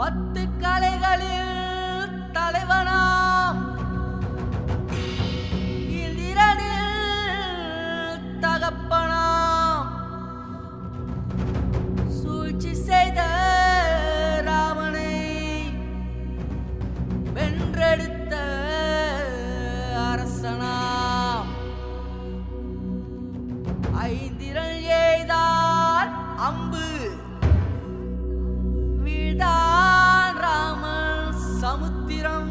பத்து கலைகளில் தலைவனாம். இந்திரனில் தகப்பனாம். சூழ்ச்சி செய்த ராமனை வென்றெடுத்த அரசனாம். ஐந்திரள் எய்தான் அம்பு. சமுத்திரம்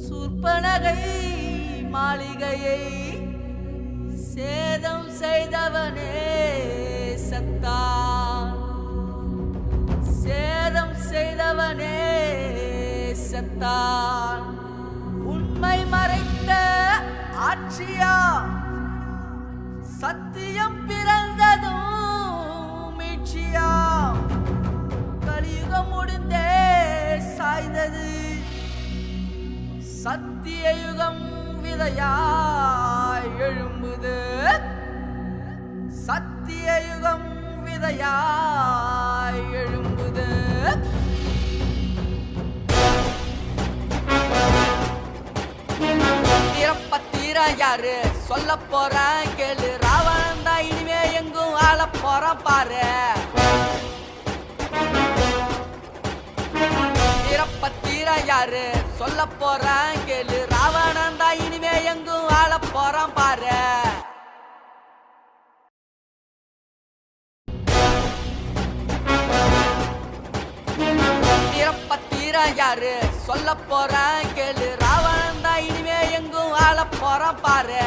சூர்பனகை மாளிகையை சேதம் செய்தவனே சத்தான் சேதம் செய்தவனே சத்தான் உண்மை மறைத்த ஆட்சியா சத்தியம் பி சத்தியயுகம் விதையாய் எழும்புது. சத்தியயுகம் விதையாய் எழும்புது. திறப்பத்தீர யாரு? சொல்ல போறேன் கேளு. ராவணன் தான் இனிமே எங்கும் வாழ போற பாரு. திறப்பத்தீர யாரு? சொல்ல போறேன் கேளு. ராவணன் தான் இனிமே எங்கும் வாழ போறான் பாரு. திறப்பத்தீர யாரு? சொல்ல போறேன் கேளு. ராவணன் தான் இனிமே எங்கும் வாழ போறான் பாரு.